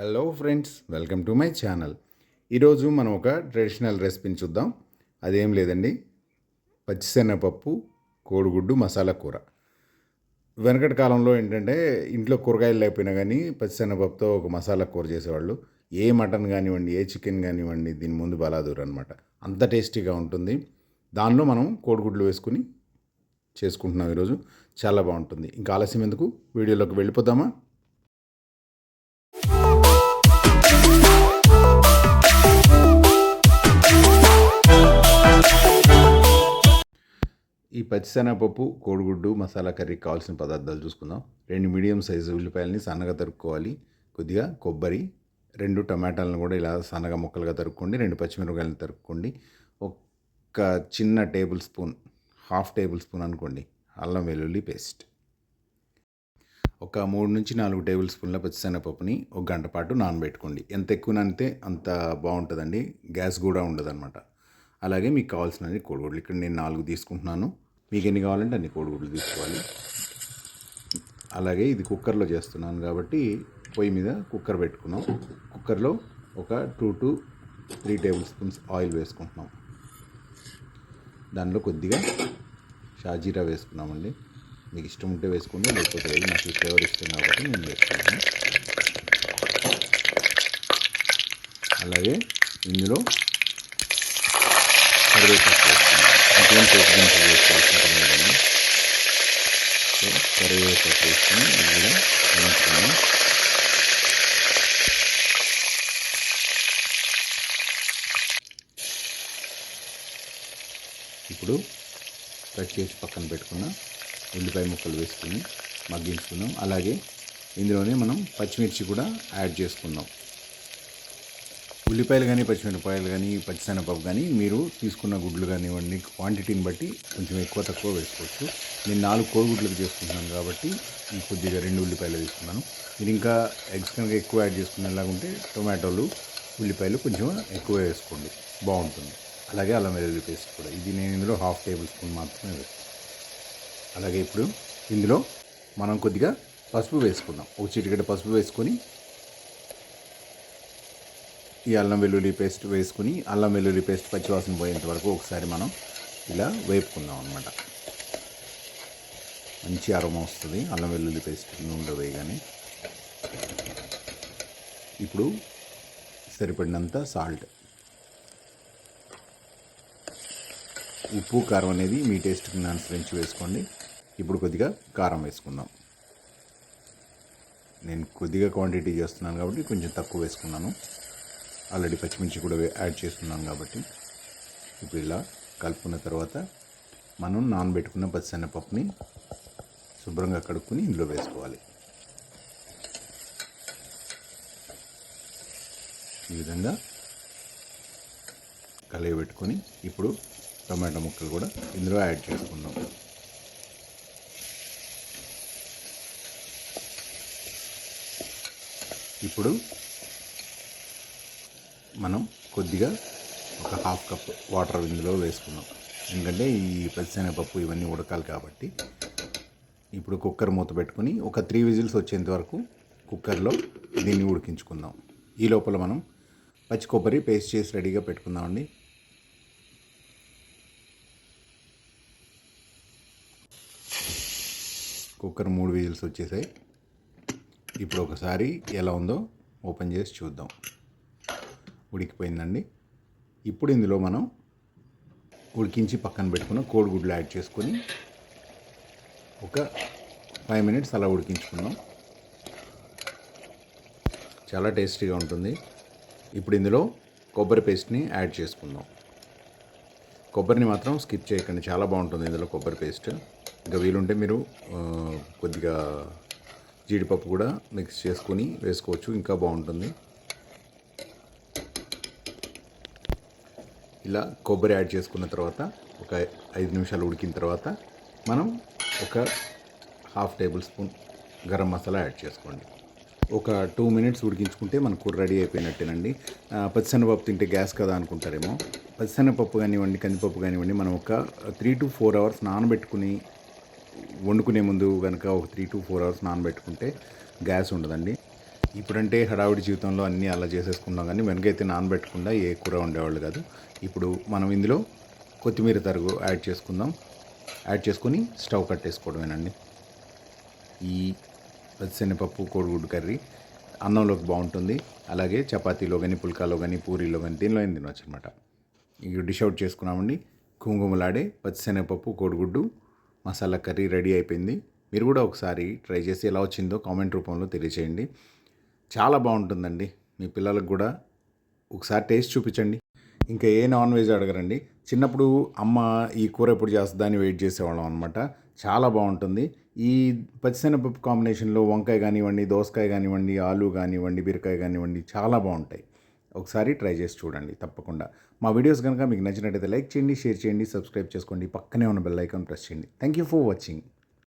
Hello friends welcome to my channel ఈరోజు మనం ఒక ట్రెడిషనల్ రెసిపీని చూద్దాం. అదేం లేదండి. పచ్చిశనగపప్పు కోడిగుడ్డు మసాలా కూర. వెనకటి కాలంలో ఏంటంటే ఇంట్లో కూరగాయలు లేకపోయినా కానీ పచ్చిశనగపప్పుతో ఒక మసాలా కూర చేసేవాళ్ళు. ఏ మటన్ కానివ్వండి ఏ చికెన్ కానివ్వండి దీని ముందు బలాదూరు అనమాట అంత టేస్టీగా ఉంటుంది. దానిలో మనం కోడిగుడ్లు వేసుకుని చేసుకుంటున్నాం ఈరోజు. చాలా బాగుంటుంది. ఇంకా ఆలస్యం ఎందుకు? వీడియోలోకి వెళ్ళిపోదామా? ఈ పచ్చిశనగపప్పు కోడిగుడ్డు మసాలా కర్రీకి కావాల్సిన పదార్థాలు చూసుకుందాం. రెండు మీడియం సైజు ఉల్లిపాయలని సన్నగా తరుక్కోవాలి. కొద్దిగా కొబ్బరి రెండు టమాటాలను కూడా ఇలా సన్నగా ముక్కలుగా తరుక్కోండి. రెండు పచ్చిమిరపకాయలను తరుక్కోండి. ఒక చిన్న table spoon half table spoon అనుకోండి అల్లం వెల్లుల్లి పేస్ట్. ఒక మూడు నుంచి నాలుగు టేబుల్ స్పూన్ల పచ్చిశనగపప్పుని ఒక గంట పాటు నానబెట్టుకోండి. ఎంత ఎక్కువ నానితే అంత బాగుంటుందండి. గ్యాస్ కూడా ఉండదన్నమాట. అలాగే మీకు కావాల్సినవి కోడిగుడ్లు. ఇక్కడ నేను నాలుగు తీసుకుంటున్నాను. మీకు ఎన్ని కావాలంటే అన్ని కోడిగుడ్లు తీసుకోవాలి. అలాగే ఇది కుక్కర్లో చేస్తున్నాను కాబట్టి పొయ్యి మీద కుక్కర్ పెట్టుకున్నాం. కుక్కర్లో ఒక two to three table spoons oil వేసుకుంటున్నాం. దానిలో కొద్దిగా షాజీరా వేసుకున్నామండి. మీకు ఇష్టం ఉంటే వేసుకోండి లేకపోతే నాకు ఫ్లేవర్ ఇష్టం కాబట్టి నేను వేసుకున్నాను అలాగే ఇందులో కరివేపాకు వేసుకుని ఇది కూడా వేయించుకున్నాం ఇప్పుడు కట్ చేసి పక్కన పెట్టుకున్న ఉల్లిపాయ ముక్కలు వేసుకుని మగ్గించుకుందాం. అలాగే ఇందులోనే మనం పచ్చిమిర్చి కూడా యాడ్ చేసుకుందాం. ఉల్లిపాయలు కానీ పచ్చిమిరపకాయలు కానీ పచ్చిసెనపప్పు కానీ మీరు తీసుకున్న గుడ్లు కానివ్వండి క్వాంటిటీని బట్టి కొంచెం ఎక్కువ తక్కువ వేసుకోవచ్చు. నేను నాలుగు కోడిగుడ్లకు చేసుకుంటున్నాను కాబట్టి కొద్దిగా రెండు ఉల్లిపాయలు తీసుకున్నాను. మీరు ఇంకా ఎగ్స్ కనుక ఎక్కువ యాడ్ చేసుకునేలాగా ఉంటే టొమాటోలు ఉల్లిపాయలు కొంచెం ఎక్కువ వేసుకోండి. బాగుంటుంది. అలాగే అల్లం వెల్లుల్లి పేస్ట్ కూడా. ఇది నేను ఇందులో హాఫ్ టేబుల్ స్పూన్ మాత్రమే వేస్తాను. అలాగే ఇప్పుడు ఇందులో మనం కొద్దిగా పసుపు వేసుకుందాం. ఒక చిటికెడ పసుపు వేసుకొని ఈ అల్లం వెల్లుల్లి పేస్ట్ వేసుకుని అల్లం వెల్లుల్లి పేస్ట్ పచ్చివాసన పోయేంత వరకు ఒకసారి మనం ఇలా వేపుకుందాం అనమాట మంచి అరమ వస్తుంది. అల్లం వెల్లుల్లి పేస్ట్ నూనెలో వేయగానే ఇప్పుడు సరిపడినంత సాల్ట్. ఉప్పు కారం అనేది మీ టేస్ట్కి అనుసరించి వేసుకోండి. ఇప్పుడు కొద్దిగా కారం వేసుకుందాం. నేను కొద్దిగా క్వాంటిటీ చేస్తున్నాను కాబట్టి కొంచెం తక్కువ వేసుకున్నాను. ఆల్రెడీ పచ్చిమిర్చి కూడా యాడ్ చేస్తున్నాం కాబట్టి ఇప్పుడు ఇలా కలుపుకున్న తర్వాత మనం నానబెట్టుకున్న పచ్చిశనగపప్పుని శుభ్రంగా కడుక్కుని ఇందులో వేసుకోవాలి. ఈ విధంగా కలియబెట్టుకొని ఇప్పుడు టమాటా ముక్కలు కూడా ఇందులో యాడ్ చేసుకుందాం. ఇప్పుడు మనం కొద్దిగా ఒక హాఫ్ కప్ వాటర్ ఇందులో వేసుకుందాం ఎందుకంటే ఈ పచ్చిశనగపప్పు ఇవన్నీ ఉడకాలి కాబట్టి ఇప్పుడు కుక్కర్ మూత పెట్టుకుని ఒక త్రీ విజిల్స్ వచ్చేంత వరకు కుక్కర్లో దీన్ని ఉడికించుకుందాం. ఈ లోపల మనం పచ్చి కొబ్బరి పేస్ట్ చేసి రెడీగా పెట్టుకుందామండి. కుక్కర్ మూడు విజిల్స్ వచ్చేసాయి. ఇప్పుడు ఒకసారి ఎలా ఉందో ఓపెన్ చేసి చూద్దాం. ఉడికిపోయిందండి. ఇప్పుడు ఇందులో మనం ఉడికించి పక్కన పెట్టుకున్న కోడిగుడ్లు యాడ్ చేసుకొని ఒక ఫైవ్ మినిట్స్ అలా ఉడికించుకుందాం. చాలా టేస్టీగా ఉంటుంది. ఇప్పుడు ఇందులో కొబ్బరి పేస్ట్ని యాడ్ చేసుకుందాం. కొబ్బరిని మాత్రం స్కిప్ చేయకండి. చాలా బాగుంటుంది ఇందులో కొబ్బరి పేస్ట్. ఇంకా వీలుంటే మీరు కొద్దిగా జీడిపప్పు కూడా మిక్స్ చేసుకొని వేసుకోవచ్చు. ఇంకా బాగుంటుంది. ఇలా కొబ్బరి యాడ్ చేసుకున్న తర్వాత ఒక ఐదు నిమిషాలు ఉడికిన తర్వాత మనం ఒక half table spoon garam masala add చేసుకోండి. ఒక టూ మినిట్స్ ఉడికించుకుంటే మన కూర రెడీ అయిపోయినట్టేనండి. పచ్చిశనగపప్పు తింటే గ్యాస్ కదా అనుకుంటారేమో. పచ్చిశనగపప్పు కానివ్వండి కందిపప్పు కానివ్వండి మనం ఒక త్రీ టు ఫోర్ అవర్స్ నానబెట్టుకుని వండుకునే ముందు కనుక ఒక త్రీ టు ఫోర్ అవర్స్ నానబెట్టుకుంటే గ్యాస్ ఉండదండి. ఇప్పుడంటే హడావిడి జీవితంలో అన్నీ అలా చేసేసుకున్నాం కానీ వెనకైతే నానబెట్టకుండా ఏ కూర ఉండేవాళ్ళు కాదు. ఇప్పుడు మనం ఇందులో కొత్తిమీర తరుగు యాడ్ చేసుకుందాం. యాడ్ చేసుకొని స్టవ్ కట్టేసుకోవడమేనండి. ఈ పచ్చిశనగపప్పు కోడిగుడ్డు కర్రీ అన్నంలోకి బాగుంటుంది. అలాగే చపాతీలో కానీ పుల్కాలో కానీ పూరీలో కానీ దీనిలో ఏం తినవచ్చు అనమాట ఇక డిష్ అవుట్ చేసుకున్నామండి. కుంకుమలాడే పచ్చిశనగపప్పు కోడిగుడ్డు మసాలా కర్రీ రెడీ అయిపోయింది. మీరు కూడా ఒకసారి ట్రై చేసి ఎలా వచ్చిందో కామెంట్ రూపంలో తెలియచేయండి. చాలా బాగుంటుందండి. మీ పిల్లలకు కూడా ఒకసారి టేస్ట్ చూపించండి. ఇంకా ఏ నాన్ వెజ్ అడగరండి. చిన్నప్పుడు అమ్మ ఈ కూర ఎప్పుడు చేస్తుందని వెయిట్ చేసేవాళ్ళం అనమాట చాలా బాగుంటుంది. ఈ పచ్చిశనగపప్పు కాంబినేషన్లో వంకాయ కానివ్వండి దోసకాయ కానివ్వండి ఆలు కానివ్వండి బీరకాయ కానివ్వండి చాలా బాగుంటాయి. ఒకసారి ట్రై చేసి చూడండి తప్పకుండా. మా వీడియోస్ కనుక మీకు నచ్చినట్టయితే లైక్ చేయండి షేర్ చేయండి సబ్స్క్రైబ్ చేసుకోండి. పక్కనే ఉన్న బెల్ ఐకాన్ ప్రెస్ చేయండి. Thank you for watching.